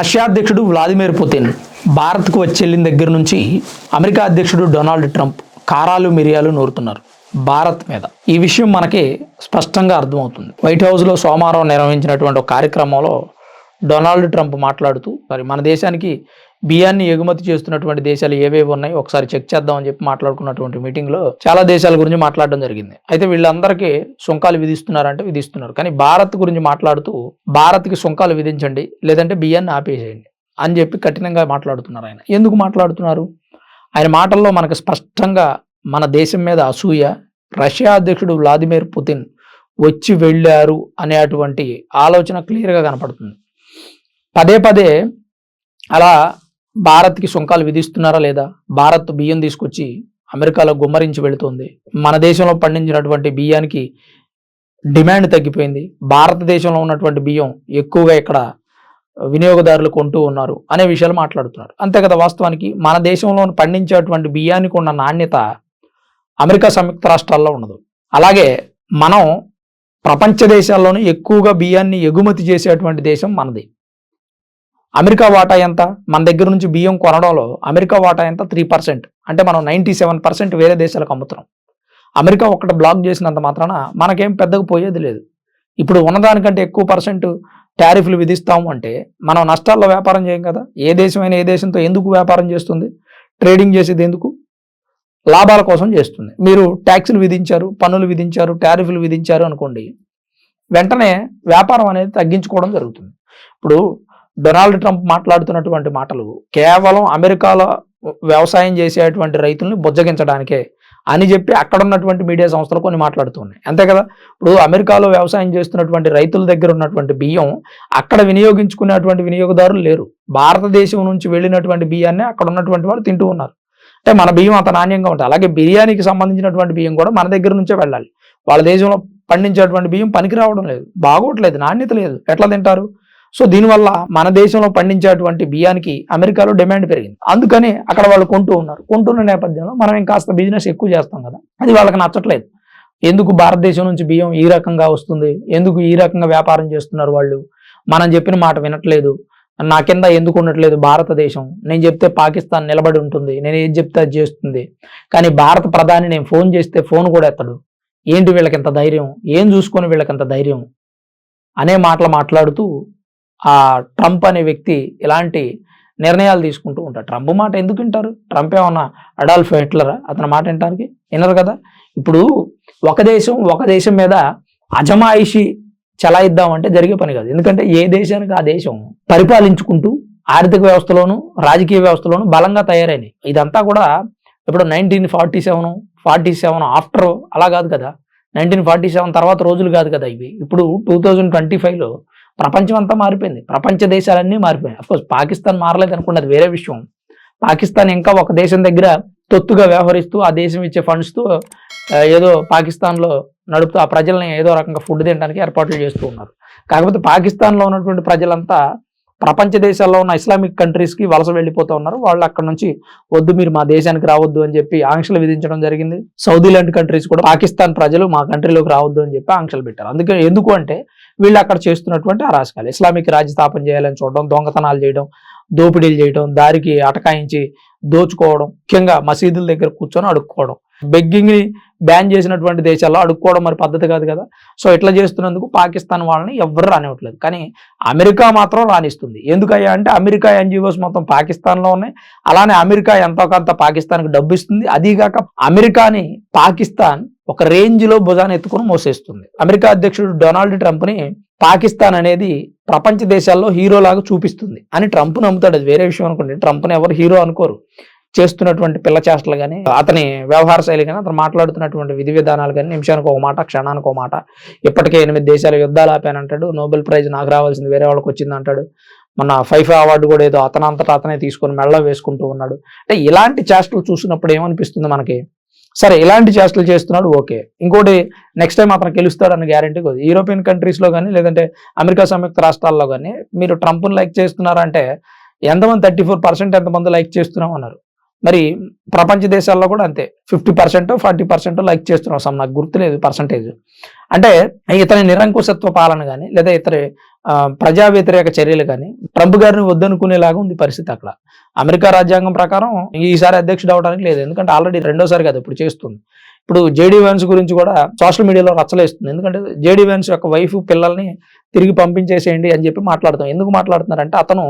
Russia అధ్యక్షుడు Vladimir Putin భారత్కు వచ్చి వెళ్ళిన దగ్గర నుంచి అమెరికా అధ్యక్షుడు డొనాల్డ్ ట్రంప్ కారాలు మిరియాలు నూరుతున్నారు భారత్ మీద. ఈ విషయం మనకి స్పష్టంగా అర్థమవుతుంది. వైట్ హౌస్లో సోమవారం నిర్వహించినటువంటి ఒక కార్యక్రమంలో డొనాల్డ్ ట్రంప్ మాట్లాడుతూ మరి మన దేశానికి బియ్యాన్ని ఎగుమతి చేస్తున్నటువంటి దేశాలు ఏవేవి ఉన్నాయి? ఒకసారి చెక్ చేద్దామని చెప్పి మాట్లాడుకున్నటువంటి మీటింగ్లో చాలా దేశాల గురించి మాట్లాడడం జరిగింది. అయితే వీళ్ళందరికీ సుంకాలు విధిస్తున్నారంటే విధిస్తున్నారు. కానీ భారత్ గురించి మాట్లాడుతూ భారత్కి సుంకాలు విధించండి లేదంటే బియ్యాన్ని ఆపేసేయండి అని చెప్పి కఠినంగా మాట్లాడుతున్నారు ఆయన. ఎందుకు మాట్లాడుతున్నారు? ఆయన మాటల్లో మనకు స్పష్టంగా మన దేశం మీద అసూయ రష్యా అధ్యక్షుడు వ్లాదిమిర్ పుతిన్ వచ్చి వెళ్ళారు అనేటువంటి ఆలోచన క్లియర్గా కనపడుతుంది. పదే పదే అలా భారత్కి సుంకాలు విధిస్తున్నారా లేదా? భారత్ బియ్యం తీసుకొచ్చి అమెరికాలో గుమ్మరించి వెళుతుంది. మన దేశంలో పండించినటువంటి బియ్యానికి డిమాండ్ తగ్గిపోయింది. భారతదేశంలో ఉన్నటువంటి బియ్యం ఎక్కువగా ఇక్కడ వినియోగదారులు కొంటూ ఉన్నారు అనే విషయాలు మాట్లాడుతున్నారు. అంతే కదా వాస్తవానికి మన దేశంలో పండించేటువంటి బియ్యానికి ఉన్న నాణ్యత అమెరికా సంయుక్త రాష్ట్రాల్లో ఉండదు. అలాగే మనం ప్రపంచ దేశాల్లోనూ ఎక్కువగా బియ్యాన్ని ఎగుమతి చేసేటువంటి దేశం మనది. అమెరికా వాటా ఎంత? మన దగ్గర నుంచి బియ్యం కొనడంలో అమెరికా వాటా ఎంత? త్రీ పర్సెంట్ అంటే మనం నైంటీ సెవెన్ పర్సెంట్ వేరే దేశాలకు అమ్ముతున్నాం. అమెరికా ఒక్కటి బ్లాక్ చేసినంత మాత్రాన మనకేం పెద్దగా పోయేది లేదు. ఇప్పుడు ఉన్నదానికంటే ఎక్కువ పర్సెంట్ టారిఫ్లు విధిస్తాము అంటే మనం నష్టాల్లో వ్యాపారం చేయం కదా? ఏ దేశమైనా ఏ దేశంతో ఎందుకు వ్యాపారం చేస్తుంది? ట్రేడింగ్ చేసేది ఎందుకు? లాభాల కోసం చేస్తుంది. మీరు ట్యాక్సులు విధించారు పన్నులు విధించారు టారిఫ్లు విధించారు అనుకోండి వెంటనే వ్యాపారం అనేది తగ్గించుకోవడం జరుగుతుంది. ఇప్పుడు డొనాల్డ్ ట్రంప్ మాట్లాడుతున్నటువంటి మాటలు కేవలం అమెరికాలో వ్యవసాయం చేసేటువంటి రైతుల్ని బుజ్జగించడానికే అని చెప్పి అక్కడ ఉన్నటువంటి మీడియా సంస్థలు కొన్ని మాట్లాడుతున్నాయి. అంతే కదా? ఇప్పుడు అమెరికాలో వ్యవసాయం చేస్తున్నటువంటి రైతుల దగ్గర ఉన్నటువంటి బియ్యం అక్కడ వినియోగించుకునేటువంటి వినియోగదారులు లేరు. భారతదేశం నుంచి వెళ్ళినటువంటి బియ్యాన్ని అక్కడ ఉన్నటువంటి వాళ్ళు తింటూ ఉన్నారు. అంటే మన బియ్యం అంత నాణ్యంగా ఉంటుంది. అలాగే బిర్యానీకి సంబంధించినటువంటి బియ్యం కూడా మన దగ్గర నుంచే వెళ్ళాలి. వాళ్ళ దేశంలో పండించేటువంటి బియ్యం పనికి రావడం లేదు. బాగోట్లేదు. నాణ్యత లేదు. ఎట్లా తింటారు? సో దీనివల్ల మన దేశంలో పండించేటువంటి బియ్యానికి అమెరికాలో డిమాండ్ పెరిగింది. అందుకని అక్కడ వాళ్ళు కొంటూ ఉన్నారు. కొంటున్న నేపథ్యంలో మనం కాస్త బిజినెస్ ఎక్కువ చేస్తాం కదా. అది వాళ్ళకి నచ్చట్లేదు. ఎందుకు భారతదేశం నుంచి బియ్యం ఈ రకంగా వస్తుంది? ఎందుకు ఈ రకంగా వ్యాపారం చేస్తున్నారు వాళ్ళు? మనం చెప్పిన మాట వినట్లేదు. నా కింద ఎందుకు ఉండట్లేదు భారతదేశం? నేను చెప్తే పాకిస్తాన్ నిలబడి ఉంటుంది. నేను ఏది చెప్తే అది చేస్తుంది. కానీ భారత ప్రధాని నేను ఫోన్ చేస్తే ఫోన్ కూడా ఎత్తడు. ఏంటి వీళ్ళకి ఎంత ధైర్యం? ఏం చూసుకొని వీళ్ళకి ఎంత ధైర్యం? అనే మాటలు మాట్లాడుతూ ఆ ట్రంప్ అనే వ్యక్తి ఇలాంటి నిర్ణయాలు తీసుకుంటూ ఉంటారు ట్రంప్ మాట ఎందుకు వింటారు? ట్రంప్ ఏమన్నా అడాల్ఫ్ హిట్లరా? అతని మాట వినటానికి వినరు కదా? ఇప్పుడు ఒక దేశం ఒక దేశం మీద అజమాయిషి చలాయిద్దామంటే జరిగే పని కాదు. ఎందుకంటే ఏ దేశానికి ఆ దేశం పరిపాలించుకుంటూ ఆర్థిక వ్యవస్థలోను రాజకీయ వ్యవస్థలోను బలంగా తయారైనాయి. ఇదంతా కూడా ఇప్పుడు nineteen forty seven forty seven after అలా కాదు కదా? నైన్టీన్ ఫార్టీ సెవెన్ తర్వాత రోజులు కాదు కదా ఇవి. ఇప్పుడు టూ థౌజండ్ ట్వంటీ ఫైవ్లో ప్రపంచం అంతా మారిపోయింది. ప్రపంచ దేశాలన్నీ మారిపోయాయి. అఫ్కోర్స్ పాకిస్తాన్ మారలేదు అనుకున్నది వేరే విషయం. పాకిస్తాన్ ఇంకా ఒక దేశం దగ్గర తొత్తుగా వ్యవహరిస్తూ ఆ దేశం ఇచ్చే ఫండ్స్తో ఏదో పాకిస్తాన్లో నడుపుతూ ఆ ప్రజల్ని ఏదో రకంగా ఫుడ్ తినడానికి ఏర్పాట్లు చేస్తూ ఉన్నారు. కాకపోతే పాకిస్తాన్లో ఉన్నటువంటి ప్రజలంతా ప్రపంచ దేశాల్లో ఉన్న ఇస్లామిక్ కంట్రీస్కి వలస వెళ్ళిపోతూ ఉన్నారు. వాళ్ళు అక్కడ నుంచి వద్దు మీరు మా దేశానికి రావద్దు అని చెప్పి ఆంక్షలు విధించడం జరిగింది. సౌదీ లాంటి కంట్రీస్ కూడా పాకిస్తాన్ ప్రజలు మా కంట్రీలోకి రావద్దు అని చెప్పి ఆంక్షలు పెట్టారు. అందుకే ఎందుకు అంటే వీళ్ళు అక్కడ చేస్తున్నటువంటి అరాచకాలు. ఇస్లామిక్ రాజ్య స్థాపన చేయాలని చూడడం దొంగతనాలు చేయడం దోపిడీలు చేయడం దారికి అటకాయించి దోచుకోవడం ముఖ్యంగా మసీదుల దగ్గర కూర్చొని అడుక్కోవడం. బెగ్గింగ్ని బ్యాన్ చేసినటువంటి దేశాల్లో అడుక్కోవడం మరి పద్ధతి కాదు కదా. సో ఇట్లా చేస్తున్నందుకు పాకిస్తాన్ వాళ్ళని ఎవరు రానివ్వట్లేదు. కానీ అమెరికా మాత్రం రాణిస్తుంది. ఎందుకయ్యా అంటే అమెరికా ఎన్జిఓస్ మొత్తం పాకిస్తాన్లో ఉన్నాయి. అలానే అమెరికా ఎంతో కొంత పాకిస్తాన్కి డబ్బు ఇస్తుంది. అదీగాక అమెరికాని పాకిస్తాన్ ఒక రేంజ్లో భుజాన్ని ఎత్తుకుని మోసేస్తుంది. అమెరికా అధ్యక్షుడు డొనాల్డ్ ట్రంప్ని పాకిస్తాన్ అనేది ప్రపంచ దేశాల్లో హీరోలాగా చూపిస్తుంది. అని ట్రంప్ నమ్ముతాడు. అది వేరే విషయం అనుకోండి. ట్రంప్ని ఎవరు హీరో అనుకోరు. చేస్తున్నటువంటి పిల్ల చేష్టలు కానీ అతని వ్యవహార శైలి కానీ అతను మాట్లాడుతున్నటువంటి విధి విధానాలు కానీ నిమిషానికి ఒక మాట క్షణానికి ఒక మాట. ఇప్పటికే ఎనిమిది దేశాలు యుద్ధాలు ఆపానంటాడు నోబెల్ ప్రైజ్ నాకు రావాల్సింది వేరే వాళ్ళకి వచ్చింది అంటాడు. మన ఫైఫా అవార్డు కూడా ఏదో అతనంతటా అతనే తీసుకొని మెళ్ళ వేసుకుంటూ ఉన్నాడు. అంటే ఇలాంటి చేష్టలు చూసినప్పుడు ఏమనిపిస్తుంది మనకి? సరే ఇలాంటి చేష్టలు చేస్తున్నాడు ఓకే. ఇంకోటి నెక్స్ట్ టైం అతను గెలుస్తాడని గ్యారంటీ కొద్ది. యూరోపియన్ కంట్రీస్లో కానీ లేదంటే అమెరికా సంయుక్త రాష్ట్రాల్లో కానీ మీరు ట్రంప్ను లైక్ చేస్తున్నారంటే ఎంతమంది థర్టీ ఫోర్ పర్సెంట్ ఎంతమంది లైక్ చేస్తున్నాం అన్నారు. మరి ప్రపంచ దేశాల్లో కూడా అంతే. Fifty percent forty percent like చేస్తున్నారు సమ్ నాకు గుర్తులేదు పర్సంటేజ్ అంటే ఇతని నిరంకుశత్వ పాలన కానీ లేదా ఇతని ప్రజా వ్యతిరేక చర్యలు కానీ ట్రంప్ గారిని వద్దనుకునేలాగా ఉంది పరిస్థితి అక్కడ. అమెరికా రాజ్యాంగం ప్రకారం ఈసారి అధ్యక్షుడు అవడానికి లేదు. ఎందుకంటే ఆల్రెడీ రెండోసారి కదా ఇప్పుడు చేస్తుంది. ఇప్పుడు జేడీ వ్యాన్స్ గురించి కూడా సోషల్ మీడియాలో రచ్చలేస్తుంది. ఎందుకంటే జేడీ వ్యాన్స్ యొక్క వైఫ్ పిల్లల్ని తిరిగి పంపించేసేయండి అని చెప్పి మాట్లాడుతాం ఎందుకు మాట్లాడుతున్నారంటే అతను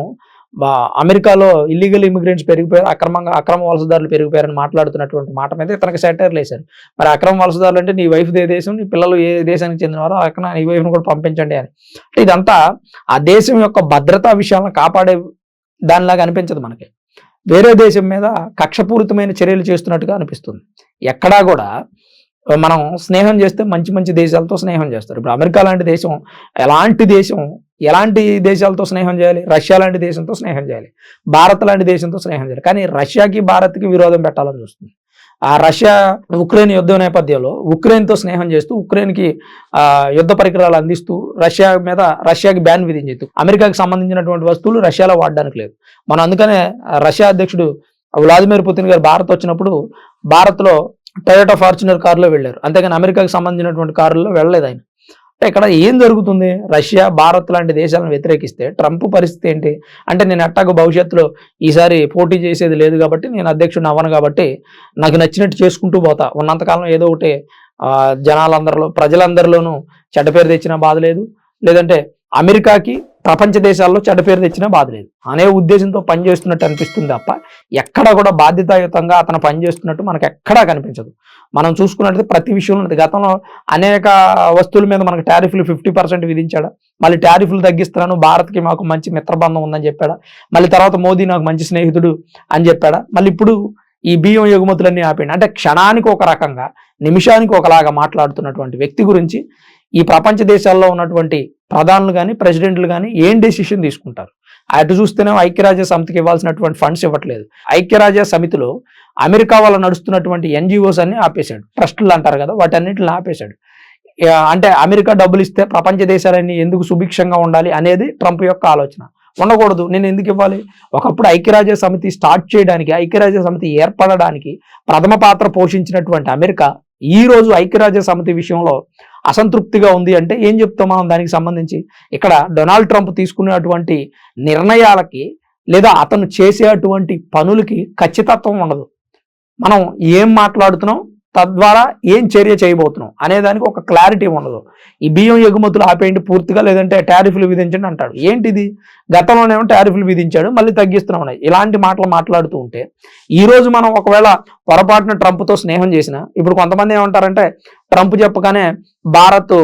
అమెరికాలో ఇల్లీగల్ ఇమిగ్రెంట్స్ పెరిగిపోయారు అక్రమంగా అక్రమ వలసదారులు పెరిగిపోయారని మాట్లాడుతున్నటువంటి మాట మీద ఇతనికి సెటైర్లు వేశారు. మరి అక్రమ వలసదారులు అంటే నీ వైఫ్ ఏ దేశం నీ పిల్లలు ఏ దేశానికి చెందినవారో అక్కడ నీ వైఫ్ను కూడా పంపించండి అని. అంటే ఇదంతా ఆ దేశం యొక్క భద్రతా విషయాలను కాపాడే దానిలాగా అనిపించదు మనకి. వేరే దేశం మీద కక్షపూరితమైన చర్యలు చేస్తున్నట్టుగా అనిపిస్తుంది. ఎక్కడా కూడా మనం స్నేహం చేస్తే మంచి మంచి దేశాలతో స్నేహం చేస్తారు. ఇప్పుడు అమెరికా లాంటి దేశం ఎలాంటి దేశం ఎలాంటి దేశాలతో స్నేహం చేయాలి? రష్యా లాంటి దేశంతో స్నేహం చేయాలి. భారత్ లాంటి దేశంతో స్నేహం చేయాలి. కానీ రష్యాకి భారత్కి విరోధం పెట్టాలని చూస్తుంది. ఆ రష్యా ఉక్రెయిన్ యుద్ధం నేపథ్యంలో ఉక్రెయిన్తో స్నేహం చేస్తూ ఉక్రెయిన్కి ఆ, యుద్ధ పరికరాలు అందిస్తూ రష్యా మీద రష్యాకి బ్యాన్ విధించేస్తూ అమెరికాకి సంబంధించినటువంటి వస్తువులు రష్యాలో వాడడానికి లేదు. మనం అందుకనే ఆ, రష్యా అధ్యక్షుడు వ్లాదిమిర్ పుతిన్ గారు భారత్ వచ్చినప్పుడు భారత్లో టయోటా ఫార్చునర్ కారులో వెళ్ళారు. అంతేగాని అమెరికాకి సంబంధించినటువంటి కారుల్లో వెళ్ళలేదు ఆయన. ఇక్కడ ఏం జరుగుతుంది? రష్యా భారత్ లాంటి దేశాలను వ్యతిరేకిస్తే ట్రంప్ పరిస్థితి ఏంటి? అంటే నేను అట్టాగు భవిష్యత్తులో ఈసారి పోటీ చేసేది లేదు కాబట్టి నేను అధ్యక్షుడిని అవ్వను కాబట్టి నాకు నచ్చినట్టు చేసుకుంటూ పోతా. ఉన్నంతకాలం ఏదో ఒకటి జనాలందరిలో ప్రజలందరిలోనూ చెడ్డ పేరు తెచ్చిన బాధ లేదు. లేదంటే అమెరికాకి ప్రపంచ దేశాల్లో చెడ్డ పేరు తెచ్చినా బాధ లేదు. అనే ఉద్దేశంతో పనిచేస్తున్నట్టు అనిపిస్తుంది తప్ప ఎక్కడ కూడా బాధ్యతాయుతంగా అతను పనిచేస్తున్నట్టు మనకు ఎక్కడా కనిపించదు. మనం చూసుకున్నట్లయితే ప్రతి విషయంలో ఉన్నది. గతంలో అనేక వస్తువుల మీద మనకు టారిఫ్లు ఫిఫ్టీ పర్సెంట్ విధించాడా. మళ్ళీ టారిఫ్లు తగ్గిస్తున్నాను భారత్కి మాకు మంచి మిత్రబంధం ఉందని చెప్పాడా. మళ్ళీ తర్వాత మోదీ నాకు మంచి స్నేహితుడు అని చెప్పాడా. మళ్ళీ ఇప్పుడు ఈ బియ్యం ఎగుమతులన్నీ ఆపేయండి. అంటే క్షణానికి ఒక రకంగా నిమిషానికి ఒకలాగా మాట్లాడుతున్నటువంటి వ్యక్తి గురించి ఈ ప్రపంచ దేశాల్లో ఉన్నటువంటి ప్రధానులు కానీ ప్రెసిడెంట్లు కానీ ఏం డెసిషన్ తీసుకుంటారు? అటు చూస్తేనే ఐక్యరాజ్య సమితికి ఇవ్వాల్సినటువంటి ఫండ్స్ ఇవ్వట్లేదు. ఐక్యరాజ్య సమితిలో అమెరికా వాళ్ళు నడుస్తున్నటువంటి ఎన్జిఓస్ అన్ని ఆపేశాడు. ట్రస్టులు అంటారు కదా వాటన్నిటిని ఆపేశాడు. అంటే అమెరికా డబ్బులు ఇస్తే ప్రపంచ దేశాలన్నీ ఎందుకు సుభిక్షంగా ఉండాలి అనేది ట్రంప్ యొక్క ఆలోచన. ఉండకూడదు నేను ఎందుకు ఇవ్వాలి? ఒకప్పుడు ఐక్యరాజ్య సమితి స్టార్ట్ చేయడానికి ఐక్యరాజ్య సమితి ఏర్పడడానికి ప్రథమ పాత్ర పోషించినటువంటి అమెరికా ఈ రోజు ఐక్యరాజ్య సమితి విషయంలో అసంతృప్తిగా ఉంది అంటే ఏం చెప్తాం మనం దానికి సంబంధించి? ఇక్కడ డొనాల్డ్ ట్రంప్ తీసుకునేటువంటి నిర్ణయాలకి లేదా అతను చేసేటువంటి పనులకి ఖచ్చితత్వం ఉండదు. మనం ఏం మాట్లాడుతున్నాం? తద్వారా ఏం చర్య చేయబోతున్నాం? అనేదానికి ఒక క్లారిటీ ఉండదు. ఈ బియ్యం ఎగుమతులు ఆపేయండి పూర్తిగా లేదంటే టారిఫ్లు విధించండి అంటాడు. ఏంటిది? గతంలోనేమో టారిఫ్లు విధించాడు మళ్ళీ తగ్గిస్తున్నాం ఉన్నాయి. ఇలాంటి మాటలు మాట్లాడుతూ ఉంటే ఈరోజు మనం ఒకవేళ పొరపాటున ట్రంప్తో స్నేహం చేసిన ఇప్పుడు కొంతమంది ఏమంటారంటే ట్రంప్ చెప్పగానే భారత్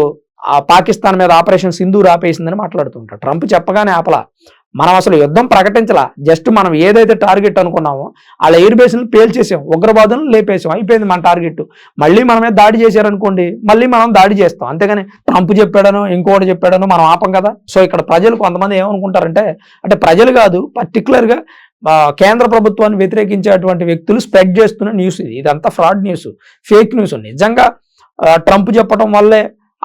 పాకిస్తాన్ మీద ఆపరేషన్ సింధు ఆపేసిందని మాట్లాడుతుంటారు ట్రంప్ చెప్పగానే ఆపలా. మనం అసలు యుద్ధం ప్రకటించలా. జస్ట్ మనం ఏదైతే టార్గెట్ అనుకున్నామో వాళ్ళ ఎయిర్ బేస్ని పేల్చేసాం. ఉగ్రవాదులను లేపేసాం. అయిపోయింది మన టార్గెట్ మళ్ళీ మనమే దాడి చేశారనుకోండి మళ్ళీ మనం దాడి చేస్తాం. అంతేగాని ట్రంప్ చెప్పాడను ఇంకోటి చెప్పాడనో మనం ఆపం కదా. సో ఇక్కడ ప్రజలు కొంతమంది ఏమనుకుంటారంటే అంటే ప్రజలు కాదు పర్టికులర్గా కేంద్ర ప్రభుత్వాన్ని వ్యతిరేకించేటువంటి వ్యక్తులు స్ప్రెడ్ చేస్తున్న న్యూస్ ఇది. ఇదంతా ఫ్రాడ్ న్యూస్ ఫేక్ న్యూస్. నిజంగా ట్రంప్ చెప్పడం వల్లే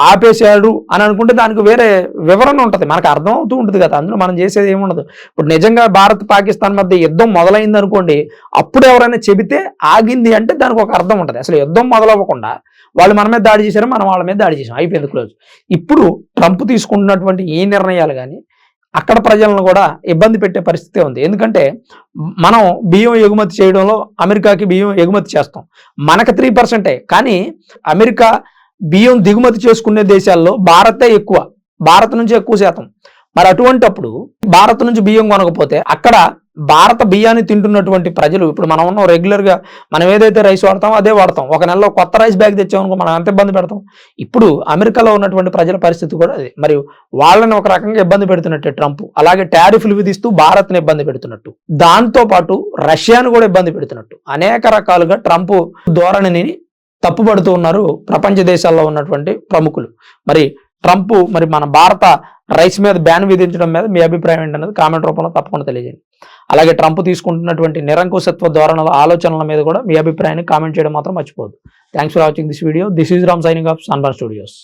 ఆపేశాడు అని అనుకుంటే దానికి వేరే వివరణ ఉంటుంది. మనకు అర్థం అవుతూ ఉంటుంది కదా. అందులో మనం చేసేది ఏముండదు. ఇప్పుడు నిజంగా భారత్ పాకిస్తాన్ మధ్య యుద్ధం మొదలైంది అనుకోండి అప్పుడు ఎవరైనా చెబితే ఆగింది అంటే దానికి ఒక అర్థం ఉంటుంది. అసలు యుద్ధం మొదలవ్వకుండా వాళ్ళు మన మీద దాడి చేశారు మనం వాళ్ళ మీద దాడి చేసాం అయిపోయింది క్లోజ్. ఇప్పుడు ట్రంప్ తీసుకుంటున్నటువంటి ఈ నిర్ణయాలు కానీ అక్కడ ప్రజలను కూడా ఇబ్బంది పెట్టే పరిస్థితి ఉంది. ఎందుకంటే మనం బియ్యం ఎగుమతి చేయడంలో అమెరికాకి బియ్యం ఎగుమతి చేస్తాం. మనకు త్రీ పర్సెంటే కానీ అమెరికా బియ్యం దిగుమతి చేసుకునే దేశాల్లో భారతే ఎక్కువ భారత్ నుంచి ఎక్కువ శాతం. మరి అటువంటప్పుడు భారత్ నుంచి బియ్యం కొనకపోతే అక్కడ భారత బియ్యాన్ని తింటున్నటువంటి ప్రజలు ఇప్పుడు మనం ఉన్నాం రెగ్యులర్గా మనం ఏదైతే రైస్ వాడతామో అదే వాడతాం. ఒక నెలలో కొత్త రైస్ బ్యాగ్ తెచ్చామనుకో మనం ఎంత ఇబ్బంది పెడతాం? ఇప్పుడు అమెరికాలో ఉన్నటువంటి ప్రజల పరిస్థితి కూడా అదే. మరి వాళ్ళని ఒక రకంగా ఇబ్బంది పెడుతున్నట్టే ట్రంప్. అలాగే టారిఫ్లు విధిస్తూ భారత్ని ఇబ్బంది పెడుతున్నట్టు. దాంతో పాటు రష్యాను కూడా ఇబ్బంది పెడుతున్నట్టు. అనేక రకాలుగా ట్రంప్ ధోరణిని తప్పుపడుతూ ఉన్నారు ప్రపంచ దేశాల్లో ఉన్నటువంటి ప్రముఖులు. మరి ట్రంప్ మరి మన భారత రైస్ మీద బ్యాన్ విధించడం మీద మీ అభిప్రాయం ఏంటన్నది కామెంట్ రూపంలో తప్పకుండా తెలియజేయండి. అలాగే ట్రంప్ తీసుకుంటున్నటువంటి నిరంకుశత్వ ధోరణుల ఆలోచనల మీద కూడా మీ అభిప్రాయాన్ని కామెంట్ చేయడం మాత్రం మర్చిపోదు thanks for watching this video this is Ram signing off Sunburn Studios